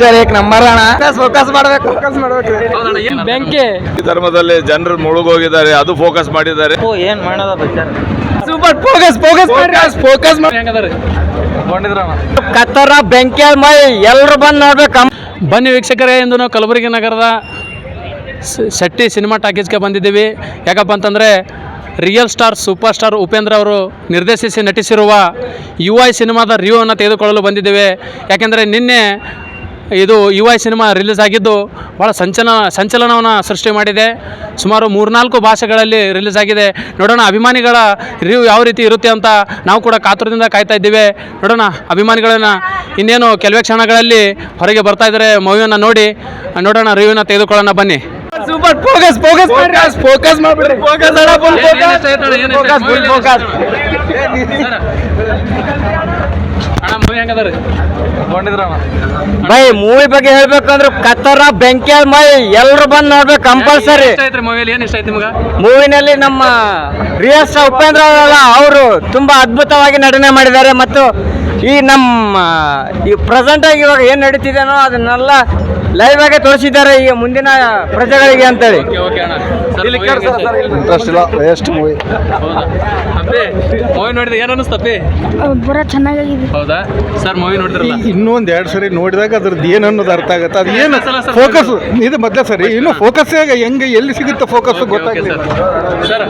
Picture ಏಕ್ number ಅಣ್ಣ. Focus ಮಾಡ್ಬೇಕು ಫೋಕಸ್ ಮಾಡ್ಬೇಕು. ಬೆಂಕಿ. ಈ ಧರ್ಮದಲ್ಲಿ ಜನರು ಮುಳುಗೋಗಿದ್ದಾರೆ ಅದು ಫೋಕಸ್ ಮಾಡಿದ್ದಾರೆ. ಏನ್ ಮಾಡೋದ picture super focus focus focus focus ಹೆಂಗದ್ರಿ ಕತ್ತರ ಬೆಂಕಿ ಮೈ ಎಲ್ರು ಬಂದ್ ನೋಡ್ಬೇಕು. ಬನ್ನಿ ವೀಕ್ಷಕರೇ ಎಂದು ನಾವು ಕಲಬುರಗಿ ನಗರದ ಶೆಟ್ಟಿ ಸಿನಿಮಾ ಟಾಕೀಸ್ಗೆ ಬಂದಿದ್ದೀವಿ. ಯಾಕಪ್ಪ ಅಂತಂದರೆ real star super star Upendra ಅವರು ನಿರ್ದೇಶಿಸಿ ನಟಿಸಿರುವ ಯು ಐ ಸಿನಿಮಾದ ರಿವ್ಯೂವನ್ನು ತೆಗೆದುಕೊಳ್ಳಲು ಬಂದಿದ್ದೇವೆ. ಯಾಕೆಂದರೆ ನಿನ್ನೆ ಇದು ಯು ಐ ಸಿನಿಮಾ ರಿಲೀಸ್ ಆಗಿದ್ದು ಭಾಳ ಸಂಚಲನ ಸಂಚಲನವನ್ನು ಸೃಷ್ಟಿ ಮಾಡಿದೆ. ಸುಮಾರು ಮೂರ್ನಾಲ್ಕು ಭಾಷೆಗಳಲ್ಲಿ ರಿಲೀಸ್ ಆಗಿದೆ. ನೋಡೋಣ ಅಭಿಮಾನಿಗಳ ರಿವ್ಯೂ ಯಾವ ರೀತಿ ಇರುತ್ತೆ ಅಂತ ನಾವು ಕೂಡ ಕಾತುರದಿಂದ ಕಾಯ್ತಾ ಇದ್ದೀವಿ. ನೋಡೋಣ ಅಭಿಮಾನಿಗಳನ್ನ ಇನ್ನೇನು ಕೆಲವೇ ಕ್ಷಣಗಳಲ್ಲಿ ಹೊರಗೆ ಬರ್ತಾ ಇದ್ದಾರೆ ಮೂವಿಯನ್ನು ನೋಡಿ ನೋಡೋಣ ರಿವ್ಯೂನ ತೆಗೆದುಕೊಳ್ಳೋಣ ಬನ್ನಿ. Super focus focus focus focus ಮಾಡ್ಬಿಡಿ. ಫೋಕಸ್ ಅಣ್ಣ full focus focus full focus by movie ಬಗ್ಗೆ ಹೇಳ್ಬೇಕಂದ್ರೆ ಕತ್ತರ ಬೆಂಕಿ ಮೈ ಎಲ್ರು ಬಂದ್ ನೋಡ್ಬೇಕು ಕಂಪಲ್ಸರಿ ಇಷ್ಟ ಐತ್ರಿ ಮೂವಿಯಲ್ಲಿ ಏನು ಇಷ್ಟ ಐತಿ ನಿಮ್ಗೆ? ಮೂವಿನಲ್ಲಿ ನಮ್ಮ ರಿಯಸ್ ಉಪೇಂದ್ರ ಅವರಲ್ಲ ಅವರು ತುಂಬಾ ಅದ್ಭುತವಾಗಿ ನಟನೆ ಮಾಡಿದ್ದಾರೆ. ಮತ್ತು ಈ ನಮ್ಮ ಈ ಪ್ರೆಸೆಂಟ್ ಆಗಿ ಇವಾಗ ಏನು ನಡೀತಿದೆನೋ ಅದನ್ನೆಲ್ಲ ಲೈವ್ ಆಗಿ ತೋರಿಸಿದ್ದಾರೆ ಈಗ ಮುಂದಿನ ಪ್ರಜೆಗಳಿಗೆ ಅಂತೇಳಿ. ಓಕೆ ಓಕೆ ಅಣ್ಣ. ಸರ್ movie ಹೆಂಗ್ ಇಷ್ಟ ಆಯ್ತು? ಇಂಟ್ರೆಸ್ಟ್ ಇಲ್ಲ ವೇಸ್ಟ್ ಮೂವಿ ಮೂವಿ ನೋಡಿದ್ರೆ ಏನು ಅನಿಸ್ತಪ್ಪಿ ಬರ ಚೆನ್ನಾಗಿದೆ ಹೌದಾ? ಸರ್ ಮೂವಿ ನೋಡಿದ್ರಲ್ಲ? ಇನ್ನೂ ಒಂದ್ ಎರಡು ಸರಿ ನೋಡಿದಾಗ ಅದ್ರದ್ದು ಏನು ಅನ್ನೋದು ಅರ್ಥ ಆಗುತ್ತೆ? ಅದು ಏನು ಫೋಕಸ್ ಇದು ಮೊದಲೇ ಸರಿ ಇನ್ನು ಫೋಕಸ್ ಹೆಂಗೆ ಎಲ್ಲಿ ಸಿಗುತ್ತೆ ಫೋಕಸ್ ಓಕೆ ಸರ್.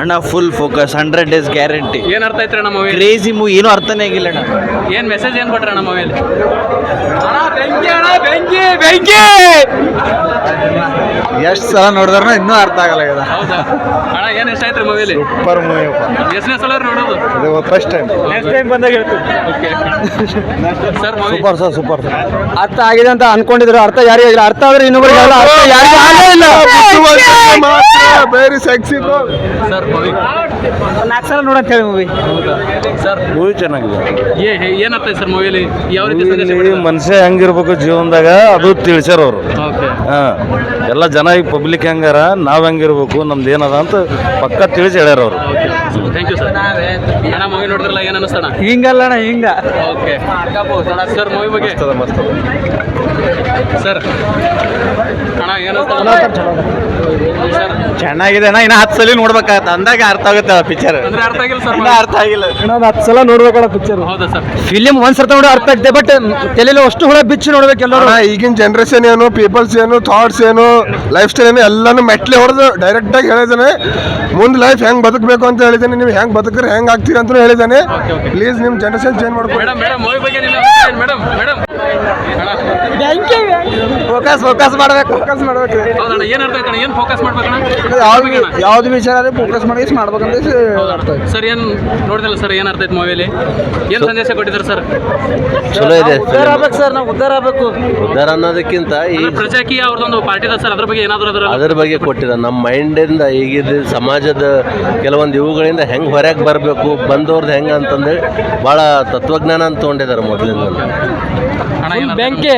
ಅಣ್ಣ full focus hundred days guarantee ಏನು ಅರ್ಥ ಐತ್ರಿ ಅಣ್ಣ ಮೂವಿ ಕ್ರೇಜಿ ಮೂವಿ ಏನೂ ಅರ್ಥನೇ ಆಗಿಲ್ಲ ಅಣ್ಣ. ಏನು ಮೆಸೇಜ್ ಏನು ಕೊಟ್ರ ಅಣ್ಣ ಮೂವಿಯಲ್ಲಿ ಎಷ್ಟು ಸಲ ನೋಡಿದ್ರೆ ಇನ್ನೂ ಅರ್ಥ ಆಗಲ್ಲ ಇದು ಹೌದಾ? ಅಣ್ಣ ಏನು ಇಷ್ಟ ಆಯ್ತು ಮೂವಿಯಲ್ಲಿ ಸೂಪರ್ ಮೂವಿ ಎಷ್ಟನೇ ಸಲ ನೋಡೋದು? ಇದು ಫಸ್ಟ್ ಟೈಮ್ ನೆಕ್ಸ್ಟ್ ಟೈಮ್ ಬಂದಾಗ ಹೇಳ್ತೀನಿ okay sir super sir super sir ಅರ್ಥ ಆಗಿದೆ ಅಂತ ಅನ್ಕೊಂಡಿದ್ರು. ಅರ್ಥ ಯಾರಿಗೆ ಆಗಿಲ್ಲ. ಅರ್ಥ ಆದ್ರೆ ಇನ್ನೊಬ್ರಿಗೆ ಅರ್ಥ ಯಾರಿಗೂ ಆಗಲೇ ಇಲ್ಲ. ಬೇರೆ ಸೆಕ್ಸಿ ಸರ್ ಮೂವಿ ನಾಲ್ಕು ಸಲ ನೋಡಂತ ಹೇಳಿ ಮೂವಿ ಸರ್ ಮೂವಿ ಚೆನ್ನಾಗಿದೆ. ಏ ಏನು ಅರ್ಥ ಐತೆ ಸರ್ ಮೂವಿಲಿ ಯಾವ ರೀತಿ ಸಂದೇಶ ಮನುಷ್ಯ ಹೆಂಗಿರ್ಬೇಕು ಜೀವನದಾಗ ಅದು ತಿಳಿಸ್ಯಾರ ಅವರು. ಹಾಂ. ಎಲ್ಲ ಜನ ಈಗ ಪಬ್ಲಿಕ್ ಹೆಂಗಾರ? ನಾವು ಹೆಂಗಿರ್ಬೇಕು? ನಮ್ದು ಏನದ ಅಂತ ಪಕ್ಕ ತಿಳಿಸಿ ಹೇಳ್ಯಾರ ಅವರು. ಥ್ಯಾಂಕ್ ಯು ಸರ್ ಅಣ್ಣ ಮೂವಿ ನೋಡಿದ್ರಲ್ಲ ಏನು ಅನಿಸ್ತಣ ಹಿಂಗಲ್ಲಣ್ಣ ಹಿಂಗ. ಓಕೆ ಸರ್ ಮೂವಿ ಬಗ್ಗೆ? ಸರ್ ಅಣ್ಣ ಏನು ಸರ್ ಚೆನ್ನಾಗಿದೆ ಅಣ್ಣ. ಇನ್ನ ಹತ್ತು ಸಲ ನೋಡ್ಬೇಕಾಗತ್ತೆ. ಅಂದಾಗ ಅರ್ಥ ಆಗುತ್ತೆ ಪಿಕ್ಚರ್ ಅಂದ್ರೆ ಅರ್ಥ ಆಗಿಲ್ಲ ಸರ್ ಅರ್ಥ ಆಗಿಲ್ಲ. ಇನ್ನೊಂದು ಹತ್ತು ಸಲ ನೋಡ್ಬೇಕಲ್ಲ ಪಿಕ್ಚರ್ ಹೌದಾ ಸರ್ ಫಿಲಿಮ್ ಒಂದ್ಸರ್ತ ನೋಡಿ ಅರ್ಥ ಆಗ್ತದೆ ಬಟ್ ತಲೆಯಲ್ಲಿ ಅಷ್ಟು ಹುಳ ಬಿಚ್ಚಿ ನೋಡ್ಬೇಕು ಎಲ್ಲರೂ. ಈಗಿನ ಜನರೇಷನ್ ಏನು ಪೀಪಲ್ಸ್ ಏನು ಥಾಟ್ಸ್ ಏನು ಲೈಫ್ ಸ್ಟೈಲ್ ಏನು ಎಲ್ಲಾನು ಮೆಟ್ಲೆ ಹೊಡೆದು ಡೈರೆಕ್ಟಾಗಿ ಹೇಳಿದ್ದಾನೆ ಹೇಳಿದಾನೆ. ಮುಂದೆ ಲೈಫ್ ಹೆಂಗೆ ಬದುಕಬೇಕು ಅಂತ ಹೇಳಿದಾನೆ. ನೀವು ಹೆಂಗೆ ಬದುಕ್ರೆ ಹೆಂಗೆ ಆಗ್ತೀರಿ ಅಂತ ಹೇಳಿದ್ದಾನೆ ಪ್ಲೀಸ್ ನಿಮ್ಮ ಜನರೇಷನ್ ಚೇಂಜ್ ಮಾಡ್ಕೊಂಡು ಮೇಡಮ್ ಮೇಡಮ್ ಮೂವಿ ಬಗ್ಗೆ ಮೇಡಮ್ ಮೇಡಮ್ ಅಣ್ಣ ಫೋಕಸ್ ಫೋಕಸ್ ಮಾಡ್ಬೇಕು. ಫೋಕಸ್ ಮಾಡ್ಬೇಕು. ಹೌದಣ್ಣ ಏನು ಅರ್ಥ ಆಯ್ತಣ್ಣ? ಏನು ಫೋಕಸ್ ಮಾಡ್ಬೇಕಣ್ಣ? ಯಾವ್ದು ಯಾವ್ದು ವಿಚಾರ ಫೋಕಸ್ ಮಾಡಿ ಮಾಡ್ಬೇಕಂತ ಸರ್ ಏನು ನೋಡಿದಿಲ್ಲ ಸರ್ ಏನು ಅರ್ಥ ಆಯ್ತು ಮೂವಿಯಲ್ಲಿ? ಏನು ಸಂದೇಶ ಕೊಟ್ಟಿದ್ದಾರೆ ಸರ್? ಚಲೋ ಇದೆ. ಉದ್ಧಾರ ಆಗ್ಬೇಕು ಸರ್ ನಾವು ಉದ್ದಾರ ಆಗ್ಬೇಕು. ಉದ್ದಾರ ಅನ್ನೋದಕ್ಕಿಂತ ಈ ಅಂದ್ರೆ ಪ್ರಜಾಕೀಯ ಅವ್ರದ್ದೊಂದು ಪಾರ್ಟಿ ಇದೆ ಸರ್ ಅದ್ರ ಬಗ್ಗೆ ಏನಾದರೂ ಅದರ ಅದ್ರ ಬಗ್ಗೆ ಕೊಟ್ಟಿದ ನಮ್ಮ ಮೈಂಡಿಂದ ಈಗಿದ ಸಮಾಜದ ಕೆಲವೊಂದು ಇವುಗಳಿಂದ ಹೆಂಗೆ ಹೊರಗೆ ಬರಬೇಕು ಬಂದವ್ರದ್ದು ಹೆಂಗೆ ಅಂತಂದೇಳಿ ಭಾಳ ತತ್ವಜ್ಞಾನ ಅಂತ ತೊಗೊಂಡಿದ್ದಾರೆ ಮೊದಲಿಂದ ಅಣ್ಣ ಏನು ಬೆಂಕಿ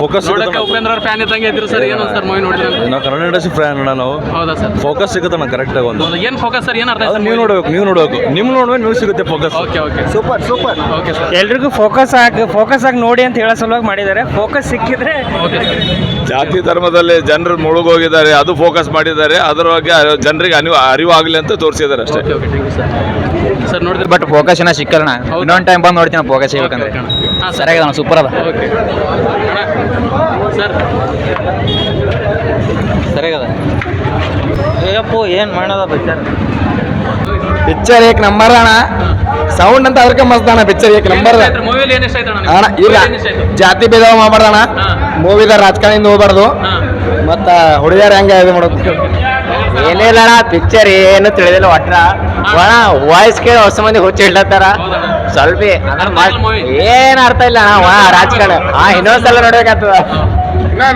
ಫೋಕಸ್ ನೋಡಕ್ಕೆ ಉಪೇಂದ್ರ ಅವ್ರ ಫ್ಯಾನ್ ಇದ್ದಂಗೆ ಇದ್ರು ಸರ್? ಏನು ಸರ್ ಮೂವಿ ನೋಡಿದ್ರೆ ನಾವು ಕನ್ನಡ ಇಂಡಸ್ಟ್ರಿ ಫ್ಯಾನ್ ಅಣ್ಣ ನಾವು. ಹೌದಾ ಸರ್? ಫೋಕಸ್ ಸಿಗುತ್ತೆ ಅಣ್ಣ ಕರೆಕ್ಟ್ ಆಗಿ ಒಂದು? ಏನು ಫೋಕಸ್ ಸರ್? ಏನು ಅರ್ಥ ಆಯ್ತು ನೀವು ನೋಡಬೇಕು ನೀವು ನೋಡಬೇಕು. ನಿಮ್ ನೋಡ್ಬೇಕು ನೀವು ಸಿಗುತ್ತೆ focus okay okay super super. Okay sir ಎಲ್ರಿಗೂ ಫೋಕಸ್ ಆಗಿ ಫೋಕಸ್ ಆಗಿ ನೋಡಿ ಅಂತ ಹೇಳೋ ಸಲುವಾಗಿ ಮಾಡಿದ್ದಾರೆ. ಫೋಕಸ್ ಸಿಕ್ಕಿದ್ರೆ ಓಕೆ ಜಾತಿ ಧರ್ಮದಲ್ಲಿ ಜನರು ಮುಳುಗೋಗಿದ್ದಾರೆ ಅದು ಫೋಕಸ್ ಮಾಡಿದ್ದಾರೆ ಅದರ ಬಗ್ಗೆ ಜನರಿಗೆ ಅರಿವು ಅರಿವು ಆಗಲಿ ಅಂತ ತೋರಿಸಿದ್ದಾರೆ ಅಷ್ಟೇ. Okay okay thank you sir sir ನೋಡಿದ್ರೆ ಬಟ್ ಫೋಕಸ್ ಏನ ಸಿಕ್ಕಲ್ಲ? ಇನ್ನೊಂದು ಟೈಮ್ ಬಂದು ನೋಡ್ತೀನಿ ಫೋಕಸ್ ಸಿಗ್ಬೇಕಂದ್ರೆ. ಹಾಂ ಸರ್ ಸರಿಯಾಗದ ಸೂಪರ್ ಅದ. ಓಕೆ ಅಣ್ಣ ಸರ್ ಸರಿಯಾಗದ. ಅಯ್ಯಪ್ಪು ಏನು ಮಾಡೋದ ಪಿಕ್ಚರ್ ಪಿಕ್ಚರ್ ಏಕ್ ನಂಬರ್ ಅಣ್ಣ. ಸೌಂಡ್ ಅಂತ ಅದಕ್ಕೆ ಮಸ್ತ್ ಅಣ್ಣ ಪಿಕ್ಚರ್ ಏಕ್ ನಂಬರ್ ಮೂವಿಯಲ್ಲಿ ಏನು ಇಷ್ಟ ಆಯ್ತು ಅಣ್ಣ ಅಣ್ಣ ಈಗ ಜಾತಿ ಭೇದ ಮಾಡಬಾರ್ದು ಅಣ್ಣ ಹಾ. ಮೂವಿದ ರಾಜಕಾರಣಿಯಿಂದ ಹೋಗ್ಬಾರ್ದು. ಮತ್ತ ಹುಡುಗಿಯರ್ ಹೆಂಗ ಇದು ಮಾಡೋದು? ಏನೇ ಅಣ್ಣ ಪಿಕ್ಚರ್ ಏನು ತಿಳಿದಿಲ್ಲ ಒಟ್ಟ ಒಣ ವಾಯ್ಸ್ ಕೇಳಿ ಹೊಸ ಮಂದಿ ಹುಚ್ಚಿ ಇಡ್ಲತ್ತಾರ. ಹೌದಣ್ಣ. ಸ್ವಲ್ಪ ಏನ್ ಅರ್ಥ ಇಲ್ಲ ಅಣ್ಣ ವಾ ರಾಜಕಾರಣ ಹಾ. ಇನ್ನೊಂದ್ಸಲ ನೋಡ್ಬೇಕಾಗ್ತದ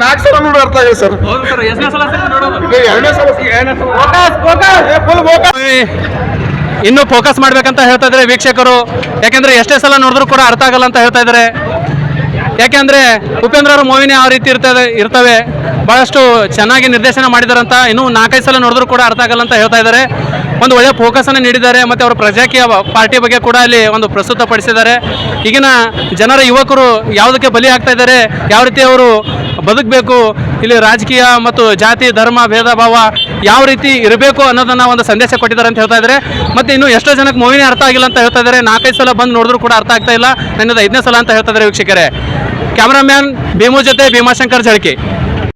ನಾಲ್ಕು ಸಲ ನೋಡಿ ಅರ್ಥ ಆಗಿದೆ ಸರ್. ಹೌದು ಎಷ್ಟನೇ ಸಲ ನೋಡೋದು? ಎರಡನೇ ಸಲ ಇನ್ನು ಫೋಕಸ್ ಮಾಡ್ಬೇಕಂತ ಹೇಳ್ತಾ ಇದ್ದಾರೆ ವೀಕ್ಷಕರು. ಯಾಕೆಂದ್ರೆ ಎಷ್ಟೇ ಸಲ ನೋಡಿದ್ರು ಕೂಡ ಅರ್ಥ ಆಗಲ್ಲ ಅಂತ ಹೇಳ್ತಾ ಇದ್ದಾರೆ. ಯಾಕೆಂದ್ರೆ ಉಪೇಂದ್ರ ಅವರ ಮೂವಿನೇ ಯಾವ ರೀತಿ ಇರ್ತದೆ ಇರ್ತವೆ. ಬಹಳಷ್ಟು ಚೆನ್ನಾಗಿ ನಿರ್ದೇಶನ ಮಾಡಿದಾರಂತ ಇನ್ನೂ ನಾಲ್ಕೈದು ಸಲ ನೋಡಿದ್ರು ಕೂಡ ಅರ್ಥ ಆಗಲ್ಲ ಅಂತ ಹೇಳ್ತಾ ಇದ್ದಾರೆ. ಒಂದು ಒಳ್ಳೆಯ ಫೋಕಸನ್ನು ನೀಡಿದ್ದಾರೆ ಮತ್ತು ಅವರ ಪ್ರಜಾಕೀಯ ಪಾರ್ಟಿ ಬಗ್ಗೆ ಕೂಡ ಅಲ್ಲಿ ಒಂದು ಪ್ರಸ್ತುತಪಡಿಸಿದ್ದಾರೆ. ಈಗಿನ ಜನರ ಯುವಕರು ಯಾವುದಕ್ಕೆ ಬಲಿ ಆಗ್ತಾ ಇದ್ದಾರೆ, ಯಾವ ರೀತಿ ಅವರು ಬದುಕಬೇಕು, ಇಲ್ಲಿ ರಾಜಕೀಯ ಮತ್ತು ಜಾತಿ, ಧರ್ಮ, ಭೇದ ಭಾವ ಯಾವ ರೀತಿ ಇರಬೇಕು ಅನ್ನೋದನ್ನ ಒಂದು ಸಂದೇಶ ಕೊಟ್ಟಿದ್ದಾರೆ ಅಂತ ಹೇಳ್ತಾ ಇದ್ದಾರೆ. ಮತ್ತು ಇನ್ನು ಎಷ್ಟೋ ಜನಕ್ಕೆ ಮೂವಿನೇ ಅರ್ಥ ಆಗಿಲ್ಲ ಅಂತ ಹೇಳ್ತಾ ಇದ್ದಾರೆ. ನಾಲ್ಕೈದು ಸಲ ಬಂದು ನೋಡಿದ್ರು ಕೂಡ ಅರ್ಥ ಆಗ್ತಾ ಇಲ್ಲ. ನನ್ನದು ಐದನೇ ಸಲ ಅಂತ ಹೇಳ್ತಾ ಇದ್ದಾರೆ ವೀಕ್ಷಕರೇ. ಕ್ಯಾಮ್ರಾಮ್ಯಾನ್ ಭೀಮು ಜೊತೆ ಭೀಮಾಶಂಕರ್ ಜಳಕಿ.